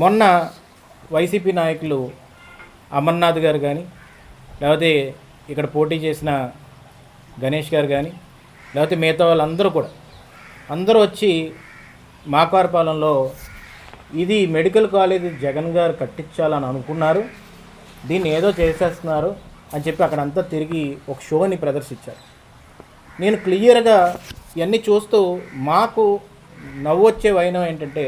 మొన్న వైసీపీ నాయకులు అమర్నాథ్ గారు కానీ లేకపోతే ఇక్కడ పోటీ చేసిన గణేష్ గారు కానీ లేకపోతే మిగతా వాళ్ళందరూ కూడా అందరూ వచ్చి మాకారపాలెంలో ఇది మెడికల్ కాలేజ్ జగన్ గారు కట్టించాలని అనుకున్నారు దీన్ని ఏదో చేసేస్తున్నారు అని చెప్పి అక్కడంతా తిరిగి ఒక షోని ప్రదర్శించారు. నేను క్లియర్గా ఇవన్నీ చూస్తూ మాకు నవ్వొచ్చే వైనం ఏంటంటే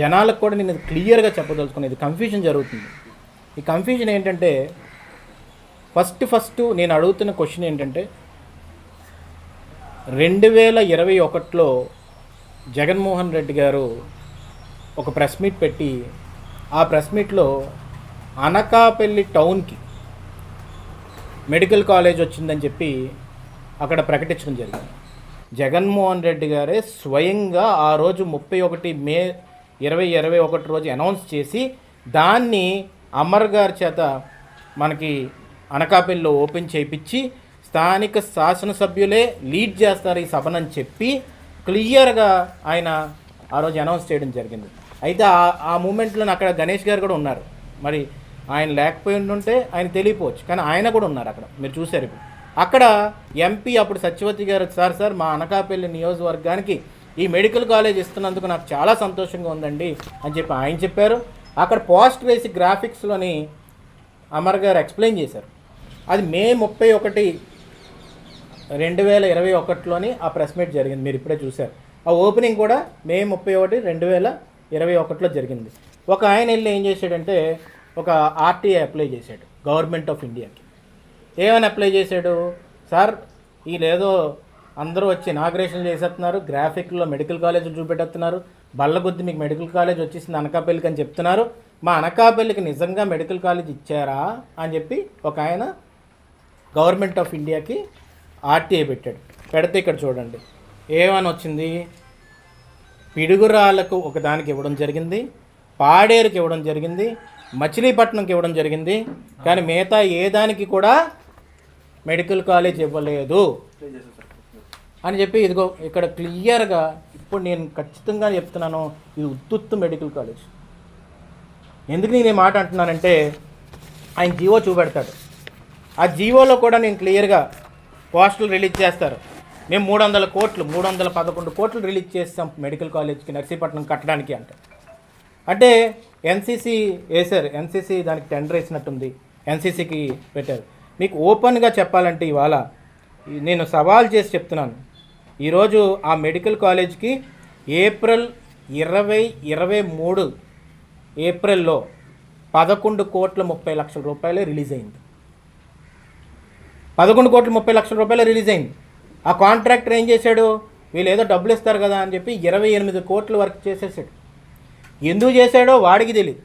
జనాలకు కూడా నేను క్లియర్గా చెప్పదలుచుకునేది కన్ఫ్యూజన్ జరుగుతుంది. ఈ కన్ఫ్యూజన్ ఏంటంటే ఫస్ట్ ఫస్ట్ నేను అడుగుతున్న క్వశ్చన్ ఏంటంటే రెండు వేల ఇరవై ఒకటిలో జగన్మోహన్ రెడ్డి గారు ఒక ప్రెస్ మీట్ పెట్టి ఆ ప్రెస్ మీట్లో అనకాపల్లి టౌన్కి మెడికల్ కాలేజ్ వచ్చిందని చెప్పి అక్కడ ప్రకటించడం జరిగింది. జగన్మోహన్ రెడ్డి గారే స్వయంగా ఆ రోజు ముప్పై ఒకటి మే ఇరవై ఇరవై ఒకటి రోజు అనౌన్స్ చేసి దాన్ని అమర్ గారి చేత మనకి అనకాపల్లిలో ఓపెన్ చేయించి స్థానిక శాసనసభ్యులే లీడ్ చేస్తారు ఈ సభనని చెప్పి క్లియర్గా ఆయన ఆ రోజు అనౌన్స్ చేయడం జరిగింది. అయితే ఆ ఆ మూమెంట్లో అక్కడ గణేష్ గారు కూడా ఉన్నారు. మరి ఆయన లేకపోయి ఉంటే ఆయన తెలియపోవచ్చు. కానీ ఆయన కూడా ఉన్నారు అక్కడ. మీరు చూశారు ఇప్పుడు. అక్కడ ఎంపీ అప్పుడు సత్యవతి గారు సార్ సార్ మా అనకాపల్లి నియోజకవర్గానికి ఈ మెడికల్ కాలేజ్ ఇస్తున్నందుకు నాకు చాలా సంతోషంగా ఉందండి అని చెప్పి ఆయన చెప్పారు. అక్కడ పోస్ట్ వేసి గ్రాఫిక్స్లోని అమర్ గారు ఎక్స్ప్లెయిన్ చేశారు. అది మే ముప్పై ఒకటి రెండు వేల ఇరవై ఒకటిలోని ఆ ప్రెస్ మీట్ జరిగింది. మీరు ఇప్పుడే చూశారు. ఆ ఓపెనింగ్ కూడా మే ముప్పై ఒకటి రెండు వేల ఇరవై ఒకటిలో జరిగింది. ఒక ఆయన వెళ్ళి ఏం చేశాడంటే ఒక ఆర్టీఐ అప్లై చేశాడు గవర్నమెంట్ ఆఫ్ ఇండియాకి. ఏమని అప్లై చేశాడు? సార్ ఈ లేదో అందరూ వచ్చి ఇనాగ్రేషన్ చేసేస్తున్నారు. గ్రాఫిక్లో మెడికల్ కాలేజ్ చూపెట్టేస్తున్నారు. బల్లగుద్ది మీకు మెడికల్ కాలేజ్ వచ్చేసింది అనకాపల్లికి అని చెప్తున్నారు. మా అనకాపల్లికి నిజంగా మెడికల్ కాలేజ్ ఇచ్చారా అని చెప్పి ఒక ఆయన గవర్నమెంట్ ఆఫ్ ఇండియాకి ఆర్టీఐ పెట్టాడు. పెడితే ఇక్కడ చూడండి. ఏమని వచ్చింది? పిడుగురాళ్ళకు ఒక దానికి ఇవ్వడం జరిగింది. పాడేరుకి ఇవ్వడం జరిగింది. మచిలీపట్నంకి ఇవ్వడం జరిగింది. కానీ మిగతా ఏ దానికి కూడా మెడికల్ కాలేజ్ ఇవ్వలేదు. అని చెప్పి ఇదిగో ఇక్కడ క్లియర్గా ఇప్పుడు నేను ఖచ్చితంగా చెప్తున్నాను ఇది ఉత్తుత్తు మెడికల్ కాలేజ్. ఎందుకు నేను ఈ మాట అంటున్నానంటే ఆయన జీవో చూపెడతాడు. ఆ జీవోలో కూడా నేను క్లియర్గా పోస్టులు రిలీజ్ చేస్తారు. మేము మూడు వందల కోట్లు మూడు వందల పదకొండు కోట్లు రిలీజ్ చేస్తాం మెడికల్ కాలేజ్కి నర్సీపట్నం కట్టడానికి అంటే. అంటే ఎన్సీసీ వేశారు ఎన్సీసీ దానికి టెండర్ వేసినట్టుంది ఎన్సీసీకి పెట్టారు. మీకు ఓపెన్గా చెప్పాలంటే ఇవాళ నేను సవాల్ చేసి చెప్తున్నాను. ఈరోజు ఆ మెడికల్ కాలేజ్కి ఏప్రిల్ ఇరవై ఇరవై మూడు ఏప్రిల్లో పదకొండు కోట్ల ముప్పై లక్షల రూపాయలే రిలీజ్ అయింది. పదకొండు కోట్ల ముప్పై లక్షల రూపాయలు రిలీజ్ అయింది. ఆ కాంట్రాక్టర్ ఏం చేశాడు? వీళ్ళు ఏదో డబ్బులు ఇస్తారు కదా అని చెప్పి ఇరవై ఎనిమిది కోట్లు వర్క్ చేసేసాడు. ఎందుకు చేశాడో వాడికి తెలియదు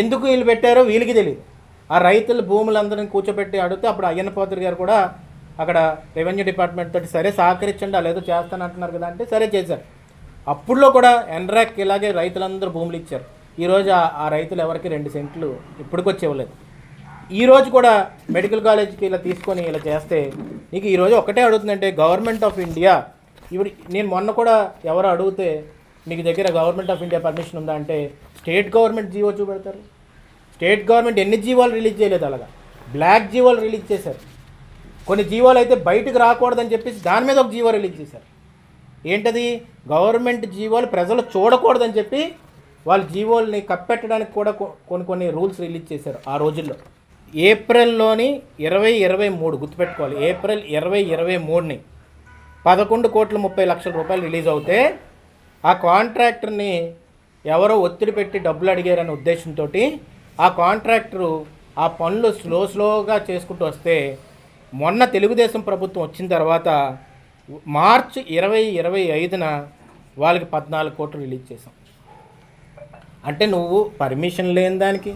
ఎందుకు వీళ్ళు పెట్టారో వీళ్ళకి తెలియదు ఆ రైతుల భూములందరినీ కూర్చోబెట్టి అడిగితే అప్పుడు అయ్యన్న గారు కూడా అక్కడ రెవెన్యూ డిపార్ట్మెంట్ తోటి సరే సహకరించండి అలా ఏదో చేస్తాను అంటున్నారు కదా అంటే సరే చేశారు. అప్పుడులో కూడా ఎన్రాక్ ఇలాగే రైతులందరూ భూములు ఇచ్చారు. ఈరోజు ఆ- రైతులు ఎవరికి రెండు సెంట్లు ఇప్పటికొచ్చి ఇవ్వలేదు ఈరోజు కూడా మెడికల్ కాలేజ్కి ఇలా తీసుకొని ఇలా చేస్తే నీకు ఈరోజు ఒకటే అడుగుతుందంటే గవర్నమెంట్ ఆఫ్ ఇండియా. ఇప్పుడు నేను మొన్న కూడా ఎవరో అడిగితే మీకు దగ్గర గవర్నమెంట్ ఆఫ్ ఇండియా పర్మిషన్ ఉందా అంటే స్టేట్ గవర్నమెంట్ జీవో చూపెడతారు. స్టేట్ గవర్నమెంట్ ఎన్ని జీవోలు రిలీజ్ చేయలేదు అలాగా. బ్లాక్ జీవోలు రిలీజ్ చేశారు. కొన్ని జీవోలు అయితే బయటకు రాకూడదని చెప్పేసి దాని మీద ఒక జీవో రిలీజ్ చేశారు. ఏంటది? గవర్నమెంట్ జీవోలు ప్రజలు చూడకూడదని చెప్పి వాళ్ళు జీవోల్ని కప్పెట్టడానికి కూడా కొన్ని కొన్ని రూల్స్ రిలీజ్ చేశారు ఆ రోజుల్లో. ఏప్రిల్లోని ఇరవై ఇరవై మూడు గుర్తుపెట్టుకోవాలి. ఏప్రిల్ ఇరవై ఇరవై మూడుని పదకొండు కోట్ల ముప్పై లక్షల రూపాయలు రిలీజ్ అవుతే ఆ కాంట్రాక్టర్ని ఎవరో ఒత్తిడి పెట్టి డబ్బులు అడిగారనే ఉద్దేశంతో ఆ కాంట్రాక్టరు ఆ పనులు స్లో స్లోగా చేసుకుంటూ వస్తే మొన్న తెలుగుదేశం ప్రభుత్వం వచ్చిన తర్వాత మార్చి ఇరవై ఇరవై ఐదున వాళ్ళకి పద్నాలుగు కోట్లు రిలీజ్ చేసాం అంటే నువ్వు పర్మిషన్ లేని దానికి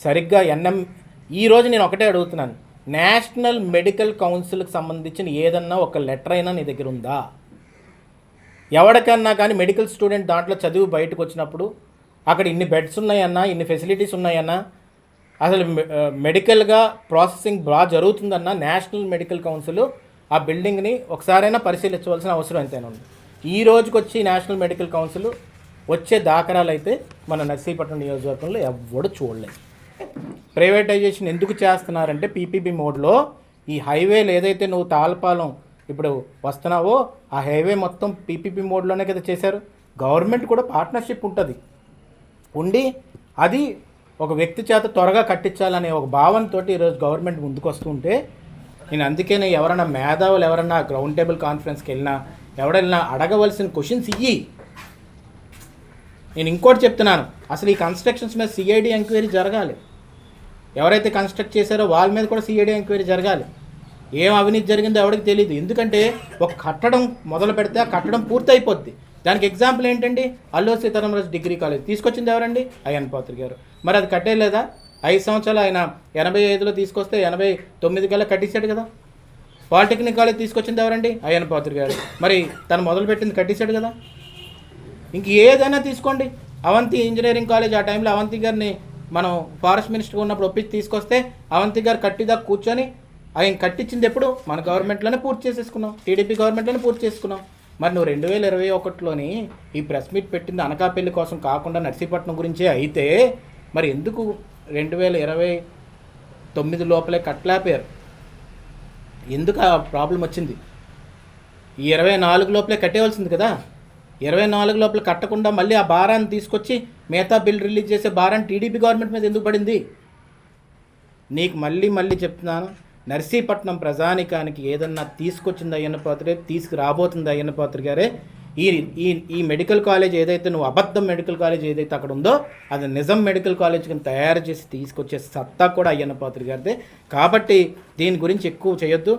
సరిగ్గా ఎన్ఎం ఈరోజు నేను ఒకటే అడుగుతున్నాను. నేషనల్ మెడికల్ కౌన్సిల్కి సంబంధించిన ఏదన్నా ఒక లెటర్ అయినా నీ దగ్గర ఉందా? ఎవరికన్నా కానీ మెడికల్ స్టూడెంట్ దాంట్లో చదివి బయటకు వచ్చినప్పుడు అక్కడ ఇన్ని బెడ్స్ ఉన్నాయన్నా ఇన్ని ఫెసిలిటీస్ ఉన్నాయన్నా అసలు మెడికల్గా ప్రాసెసింగ్ బాగా జరుగుతుందన్న నేషనల్ మెడికల్ కౌన్సిల్ ఆ బిల్డింగ్ని ఒకసారైనా పరిశీలించవలసిన అవసరం ఎంతైనా ఉంది. ఈ రోజుకి వచ్చి నేషనల్ మెడికల్ కౌన్సిల్ వచ్చే దాఖరాలు అయితే మన నర్సీపట్నం నియోజకవర్గంలో ఎవ్వడు చూడలేదు. ప్రైవేటైజేషన్ ఎందుకు చేస్తున్నారంటే పీపీపీ మోడ్లో ఈ హైవేలు ఏదైతే నువ్వు తాళపాలెం ఇప్పుడు వస్తున్నావో ఆ హైవే మొత్తం పీపీపీ మోడ్లోనే కదా చేశారు. గవర్నమెంట్ కూడా పార్ట్నర్షిప్ ఉంటుంది. ఉండి అది ఒక వ్యక్తి చేత త్వరగా కట్టించాలనే ఒక భావనతో ఈరోజు గవర్నమెంట్ ముందుకు వస్తుంటే నేను అందుకనే ఎవరైనా మేధావులు ఎవరన్నా గ్రౌండ్ టేబుల్ కాన్ఫరెన్స్కి వెళ్ళినా ఎవరైనా అడగవలసిన క్వశ్చన్స్ ఇయ్యి. నేను ఇంకోటి చెప్తున్నాను అసలు ఈ కన్స్ట్రక్షన్స్ మీద సిఐడి ఎంక్వైరీ జరగాలి. ఎవరైతే కన్స్ట్రక్ట్ చేశారో వాళ్ళ మీద కూడా సిఐడి ఎంక్వైరీ జరగాలి. ఏం అవినీతి జరిగిందో ఎవరికి తెలియదు ఎందుకంటే ఒక కట్టడం మొదలు పెడితే ఆ కట్టడం పూర్తి అయిపోద్ది దానికి ఎగ్జాంపుల్ ఏంటండి? Alluri Sitaramaraju degree college. తీసుకొచ్చింది ఎవరండి? అయ్యన్ పాత్రి గారు. మరి అది కట్టేయలేదా ఐదు సంవత్సరాలు ఆయన ఎనభై ఐదులో తీసుకొస్తే ఎనభై తొమ్మిది కల్లా కట్టేశాడు కదా. పాలిటెక్నిక్ కాలేజ్ తీసుకొచ్చింది ఎవరండి? అయ్యన్ పాత్రి గారు. మరి తను మొదలుపెట్టింది కట్టేశాడు కదా. ఇంక ఏదైనా తీసుకోండి. అవంతి ఇంజనీరింగ్ కాలేజ్ ఆ టైంలో అవంతి గారిని మనం ఫారెస్ట్ మినిస్టర్ ఉన్నప్పుడు ఒప్పించి తీసుకొస్తే అవంతి గారు కట్టిదా కూర్చొని ఆయన కట్టించింది ఎప్పుడు? మన గవర్నమెంట్లోనే పూర్తి చేసేసుకున్నాం. టీడీపీ గవర్నమెంట్లోనే పూర్తి చేసుకున్నాం. మరి నువ్వు రెండు వేల ఇరవై ఒకటిలోని ఈ ప్రెస్ మీట్ పెట్టింది అనకాపల్లి కోసం కాకుండా నర్సీపట్నం గురించే అయితే మరి ఎందుకు రెండు వేల ఇరవై తొమ్మిది లోపలే కట్టలేపారు ఎందుకు ఆ ప్రాబ్లం వచ్చింది? ఈ ఇరవై నాలుగు లోపలే కట్టేవలసింది కదా? ఇరవై నాలుగు లోపల కట్టకుండా మళ్ళీ ఆ భారాన్ని తీసుకొచ్చి మిగతా బిల్ రిలీజ్ చేసే భారాన్ని టీడీపీ గవర్నమెంట్ మీద ఎందుకు పడింది? నీకు మళ్ళీ మళ్ళీ చెప్తున్నాను. నర్సీపట్నం ప్రజానికానికి ఏదన్నా తీసుకొచ్చింది అయ్యన్న పాత్రే తీసుకురాబోతుంది అయ్యన్న పాత్ర గారే ఈ ఈ ఈ మెడికల్ కాలేజ్ ఏదైతే నువ్వు అబద్ధం మెడికల్ కాలేజ్ ఏదైతే అక్కడ ఉందో అది నిజం మెడికల్ కాలేజ్ కింద తయారు చేసి తీసుకొచ్చే సత్తా కూడా అయ్యన్న పాత్ర గారిదే. కాబట్టి దీని గురించి ఎక్కువ చేయొద్దు.